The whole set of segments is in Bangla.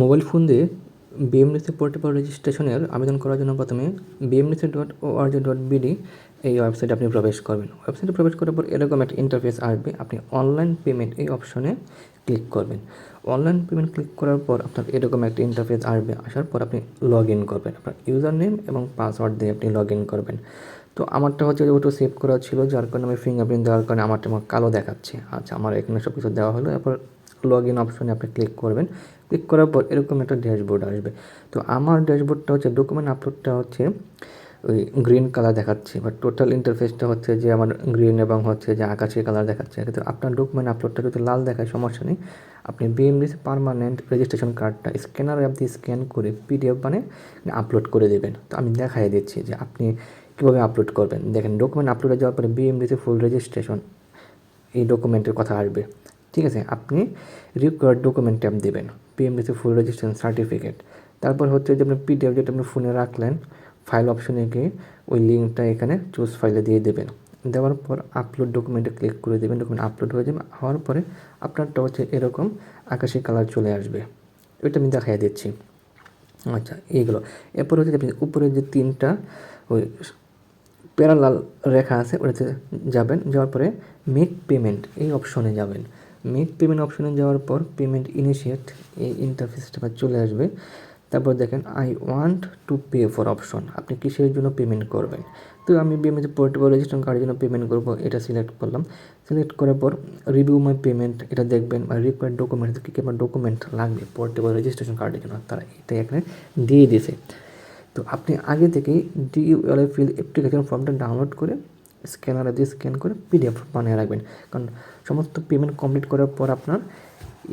মোবাইল ফোন দিয়ে বিএমডিসি পোর্টেবল রেজিস্ট্রেশনের আবেদন করার জন্য প্রথমে BMDC dot O RG dot BD এই ওয়েবসাইটে আপনি প্রবেশ করবেন। ওয়েবসাইটে প্রবেশ করার পর এরকম একটা ইন্টারফেস আসবে। আপনি অনলাইন পেমেন্ট এই অপশনে ক্লিক করবেন। অনলাইন পেমেন্ট ক্লিক করার পর আপনার এরকম একটা ইন্টারফেস আসবে। আসার পর আপনি লগ ইন করবেন। আপনার ইউজার নেম এবং পাসওয়ার্ড দিয়ে আপনি লগ ইন করবেন। তো আমারটা হচ্ছে ওটা সেভ করা ছিল, যার কারণে আমি ফিঙ্গারপ্রিন্ট দেওয়ার কারণে আমারটা আমার কালো দেখাচ্ছে। আচ্ছা আমার এখানে সব কিছু দেওয়া হলো। এরপর লগ ইন অপশনে আপনি ক্লিক করবেন। ক্লিক করার পর এরকম একটা ড্যাশবোর্ড আসবে। তো আমার ড্যাশবোর্ডটা হচ্ছে ডকুমেন্ট আপলোডটা হচ্ছে ওই গ্রিন কালার দেখাচ্ছে, বা টোটাল ইন্টারফেসটা হচ্ছে যে আমার গ্রিন এবং হচ্ছে যে আকাশি কালার দেখাচ্ছে। কিন্তু আপনার ডকুমেন্ট আপলোডটা যদি লাল দেখায়, সমস্যা নেই। আপনি বিএমডিসি পারমানেন্ট রেজিস্ট্রেশন কার্ডটা স্ক্যানার দিয়ে স্ক্যান করে পিডিএফ মানে আপলোড করে দেবেন। তো আমি দেখাই দিচ্ছি যে আপনি কীভাবে আপলোড করবেন। দেখেন ডকুমেন্ট আপলোডে যাওয়ার পরে বিএমডিসি ফুল রেজিস্ট্রেশন এই ডকুমেন্টের কথা আসবে। ঠিক আছে, আপনি রিকোয়ার্ড ডকুমেন্ট ট্যাব দেবেন পিএমডিসি ফুল রেজিস্ট্রেশন সার্টিফিকেট তারপর হচ্ছে যে আপনি পিডিএফ যেটা আপনি ফোনে রাখলেন ফাইল অপশনে গিয়ে ওই লিঙ্কটা এখানে চুজ ফাইলে দিয়ে দেবেন। দেওয়ার পর আপলোড ডকুমেন্টে ক্লিক করে দেবেন ডকুমেন্ট আপলোড হয়ে যাবে, হওয়ার পরে আপনারটা হচ্ছে এরকম আকাশি কালার চলে আসবে। ওইটা আমি দেখাই দিচ্ছি। আচ্ছা এইগুলো। এরপর হচ্ছে আপনি উপরে যে তিনটা ওই প্যারালাল রেখা আছে, ওটাতে যাবেন, যাওয়ার পরে মেক পেমেন্ট এই অপশনে যাবেন। মেক পেমেন্ট অপশনে যাওয়ার পর পেমেন্ট ইনিশিয়েট এই ইন্টারফেসটা চলে আসবে। তারপর দেখেন I want to pay for option আপনি কিসের জন্য পেমেন্ট করবেন? তো আমি বিএমএতে পোর্টেবল রেজিস্ট্রেশন কার্ডের জন্য পেমেন্ট করব, এটা সিলেক্ট করলাম। সিলেক্ট করার পর রিভিউ মাই পেমেন্ট এটা দেখবেন বা রিকোয়ার্ড ডকুমেন্ট কী কী আমার ডকুমেন্ট লাগবে পোর্টেবল রেজিস্ট্রেশন কার্ডের জন্য, তারা এটা এখানে দিয়ে দিয়েছে। তো আপনি আগে থেকেই ডিইউএলআই ফিল অ্যাপ্লিকেশন ফর্মটা ডাউনলোড করে স্ক্যানারে দিয়ে স্ক্যান করে পিডিএফ বানিয়ে রাখবেন। কারণ সমস্ত পেমেন্ট কমপ্লিট করার পর আপনার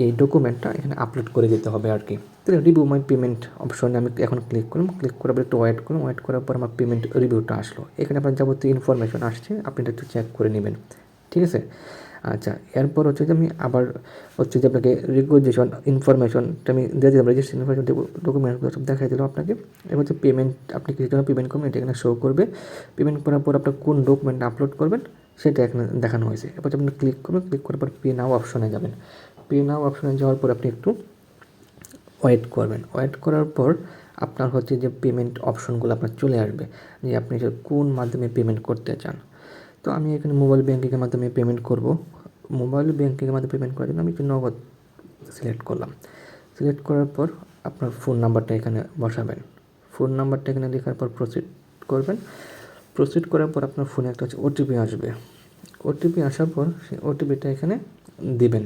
এই ডকুমেন্টটা এখানে আপলোড করে দিতে হবে আর কি। তাহলে রিভিউ মাই পেমেন্ট অপশনে আমি এখন ক্লিক করলাম। ক্লিক করার পর একটু ওয়েট করলাম। ওয়েট করার পর আমার পেমেন্ট রিভিউটা আসলো। এখানে আপনার যাবতীয় ইনফরমেশন আসছে। আপনি এটা একটু চেক করে নেবেন। ঠিক আছে? আচ্ছা এরপর হচ্ছে যে আমি আবার হচ্ছে যে আপনাকে রিকোয়েশন ইনফরমেশনটা আমি দিয়ে দিলাম রেজিস্ট্রেশন ইনফরমেশন ডকুমেন্টগুলো সব দেখাই দিলাম আপনাকে। এবার হচ্ছে পেমেন্ট আপনি কিছু জন্য পেমেন্ট করবেন, এটা এখানে শো করবে। পেমেন্ট করার পর আপনার কোন ডকুমেন্ট আপলোড করবেন, সেটা এখানে দেখানো হয়েছে। এরপর আপনি ক্লিক করবেন ক্লিক করার পর পে নাও অপশনে যাবেন। পে নাও অপশনে যাওয়ার পর আপনি একটু ওয়েট করবেন। ওয়েট করার পর আপনার হচ্ছে যে পেমেন্ট অপশনগুলো আপনার চলে আসবে। যে আপনি কোন মাধ্যমে পেমেন্ট করতে চান। তো আমি এখানে মোবাইল ব্যাঙ্কিংয়ের মাধ্যমে পেমেন্ট করব। মোবাইল ব্যাঙ্কিংয়ের মাধ্যমে পেমেন্ট করার জন্য আমি একটু নগদ সিলেক্ট করলাম। সিলেক্ট করার পর আপনার ফোন নাম্বারটা এখানে বসাবেন। ফোন নাম্বারটা এখানে লেখার পর প্রসিড করবেন। প্রসিড করার পর আপনার ফোনে একটা হচ্ছে ওটিপি আসবে। ওটিপি আসার পর সেই ওটিপিটা এখানে দিবেন।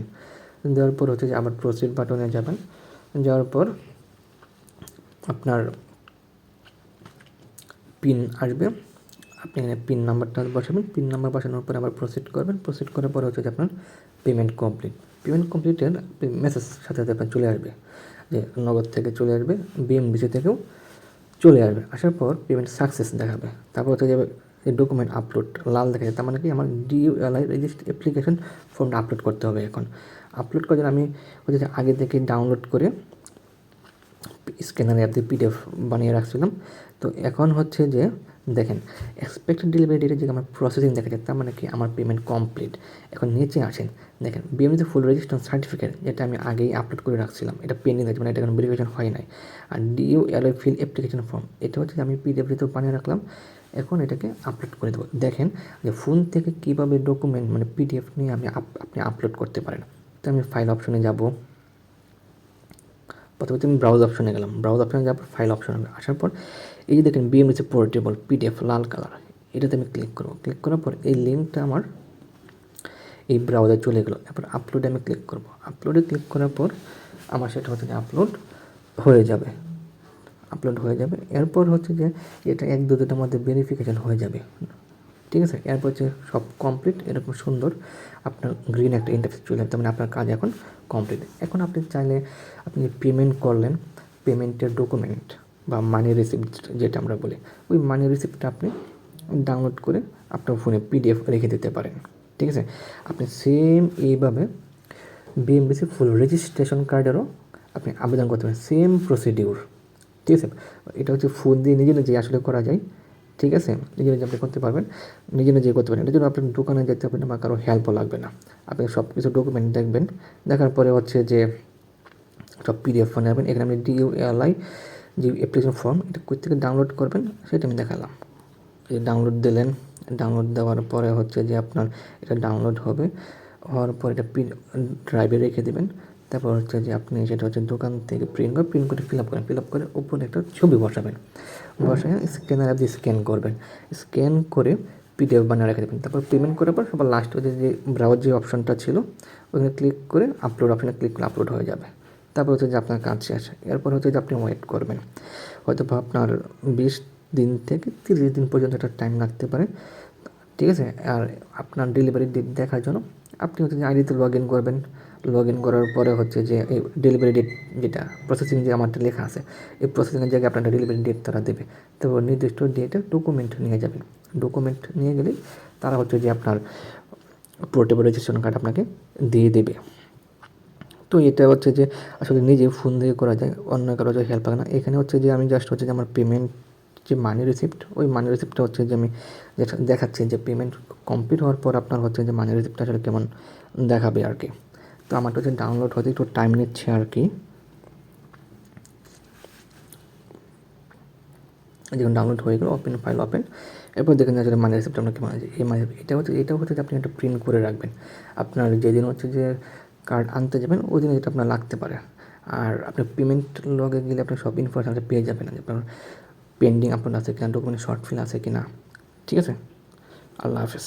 দেওয়ার পর হচ্ছে যে আবার প্রসিড বাটনে যাবেন। যাওয়ার পর আপনার পিন আসবে। আপনি এখানে পিন নাম্বারটা বসাবেন। পিন নাম্বার বসানোর পরে আবার প্রসিড করবেন। প্রসিড করার পরে হচ্ছে যে আপনার পেমেন্ট কমপ্লিট পেমেন্ট কমপ্লিটের মেসেজ সাথে সাথে আপনার চলে আসবে। যে নগদ থেকে চলে আসবে বিএমবিসি থেকেও চলে আসবে। আসার পর পেমেন্ট সাকসেস দেখাবে। তারপর হচ্ছে যে এই ডকুমেন্ট আপলোড লাল দেখা যায় তার মানে কি? আমার ডিইউএলআই রেজিস্ট অ্যাপ্লিকেশন ফর্মটা আপলোড করতে হবে এখন। আপলোড করার জন্য আমি হচ্ছে আগে থেকে ডাউনলোড করে স্ক্যানার অ্যাপ দিয়ে পিডিএফ বানিয়ে রাখছিলাম। তো এখন হচ্ছে যে, দেখেন এক্সপেক্টেড ডেলিভারি ডেটে যে আমার প্রসেসিং দেখা যায়, তার মানে কি আমার পেমেন্ট কমপ্লিট এখন নিচে আসেন, দেখেন বিএমডিতে ফুল রেজিস্ট্রেশন সার্টিফিকেট যেটা আমি আগেই আপলোড করে রাখছিলাম, এটা পেন্ডিং আছে মানে এটা কোনো ভেরিফিকেশন হয় নাই। আর DULI fill application form এটা হচ্ছে আমি পিডিএফ রিতে বানিয়ে রাখলাম, এখন এটাকে আপলোড করে দেবো। দেখেন যে ফোন থেকে কীভাবে ডকুমেন্ট মানে পিডিএফ নিয়ে আমি আপনি আপলোড করতে পারেন। তো আমি ফাইল অপশনে যাব। প্রথমে আমি ব্রাউজ অপশনে গেলাম। ব্রাউজ অপশনে যাওয়ার পর ফাইল অপশনে আসার পর এই যে দেখেন বিএমএসি পোর্টেবল পিডিএফ লাল কালার এটাতে আমি ক্লিক করব। ক্লিক করার পর এই লিঙ্কটা আমার এই ব্রাউজার চলে গেলো। এরপর আপলোডে আমি ক্লিক করব। আপলোডে ক্লিক করার পর আমার সেটা হচ্ছে আপলোড হয়ে যাবে। আপলোড হয়ে যাবে। এরপর হচ্ছে যে এটা এক দুটার মধ্যে ভেরিফিকেশান হয়ে যাবে। ঠিক আছে? এরপর হচ্ছে সব কমপ্লিট এরকম সুন্দর আপনার গ্রিন একটা ইন্টারফেস চলে যাবে মানে আপনার কাজ এখন কমপ্লিট এখন আপনি চাইলে আপনি পেমেন্ট করলেন পেমেন্টের ডকুমেন্ট বা মানি রিসিপ্ট যেটা আমরা বলি, ওই মানি রিসিপ্টটা আপনি ডাউনলোড করে আপনার ফোনে পিডিএফ রেখে দিতে পারেন। ঠিক আছে? আপনি সেম এইভাবে বিএমবিসি ফুল রেজিস্ট্রেশন কার্ডেরও আপনি আবেদন করতে পারেন। সেম প্রসিডিউর ঠিক আছে? এটা হচ্ছে ফোন দিয়ে নিজে নিজে আসলে করা যায়। ঠিক আছে? নিজে নিজে আপনি করতে পারবেন। নিজে নিজে করতে পারেন এটার জন্য আপনার দোকানে যেতে হবে না বা কারও হেল্পও লাগবে না। আপনি সব কিছু ডকুমেন্ট দেখবেন। দেখার পরে হচ্ছে যে সব পিডিএফ ফোন যাবেন এখানে আপনি ডিইউএলআই যে অ্যাপ্লিকেশন ফর্ম এটা কোথা থেকে ডাউনলোড করবেন সেটা আমি দেখালাম। এই ডাউনলোড দিলেন। ডাউনলোড দেওয়ার পরে হচ্ছে যে আপনার এটা ডাউনলোড হবে। হওয়ার পর এটা ড্রাইভে রেখে দেবেন। তারপর হচ্ছে যে আপনি সেটা হচ্ছে দোকান থেকে প্রিন্ট করে প্রিন্ট করে ফিল আপ করেন ফিল আপ করে উপরে একটা ছবি বসাবেন। বসায় স্ক্যানার দিয়ে স্ক্যান করবেন। স্ক্যান করে পিডিএফ বানিয়ে রেখে দেবেন। তারপর পেমেন্ট করার পর সবার লাস্ট যে যে ব্রাউজ যে অপশনটা ছিল, ওখানে ক্লিক করে আপলোড অপশানে ক্লিক করে আপলোড হয়ে যাবে। তারপর হচ্ছে যে আপনার কাজ শেষ। এরপর হচ্ছে যে আপনি ওয়েট করবেন। হয়তো বা আপনার বিশ দিন থেকে তিরিশ দিন পর্যন্ত একটা টাইম লাগতে পারে। ঠিক আছে? আর আপনার ডেলিভারি ডেট দেখার জন্য আপনি হচ্ছে যে আইডিতে লগ ইন করবেন। লগ ইন করার পরে হচ্ছে যে এই ডেলিভারি ডেট যেটা প্রসেসিং যে আমারটা লেখা আছে, এই প্রসেসিংয়ের জায়গায় আপনার ডেলিভারি ডেট তারা দেবে। তারপর নির্দিষ্ট ডেটে ডকুমেন্ট নিয়ে যাবেন। ডকুমেন্ট নিয়ে গেলে তারা হচ্ছে যে আপনার পোর্টেবল রেজিস্ট্রেশন কার্ড আপনাকে দিয়ে দেবে। তো এটা হচ্ছে যে আসলে নিজে ফোন দিয়ে করা যায়, অন্য কারও হেল্প লাগে না। এখানে হচ্ছে যে আমি জাস্ট হচ্ছে যে আমার পেমেন্ট যে মানি রিসিপ্ট ওই মানি রিসিপ্টটা হচ্ছে যে আমি যেটা দেখাচ্ছি যে পেমেন্ট কমপ্লিট হওয়ার পর আপনার হচ্ছে যে মানি রিসিপ্টটা আসলে কেমন দেখাবে আর কি। তো আমারটা হচ্ছে ডাউনলোড হতে একটু টাইম নিচ্ছে আর কি। যখন ডাউনলোড হয়ে গেল ওপেন ফাইল ওপেন এরপর দেখেন যে আসলে মানি রিসিপ্ট আপনার কেমন আছে এই মানি এটা হচ্ছে এটা হচ্ছে যে আপনি একটা প্রিন্ট করে রাখবেন। আপনার যেদিন হচ্ছে যে কার্ড আনতে যাবেন, ওই দিনে যেটা আপনার লাগতে পারে। আর আপনার পেমেন্ট লগে গেলে আপনি সব ইনফরমেশন পেয়ে যাবেন। আপনার পেন্ডিং আপলোড আছে কিনা ডকুমেন্ট শর্ট ফিল আছে কিনা। ঠিক আছে? আল্লাহ হাফেজ।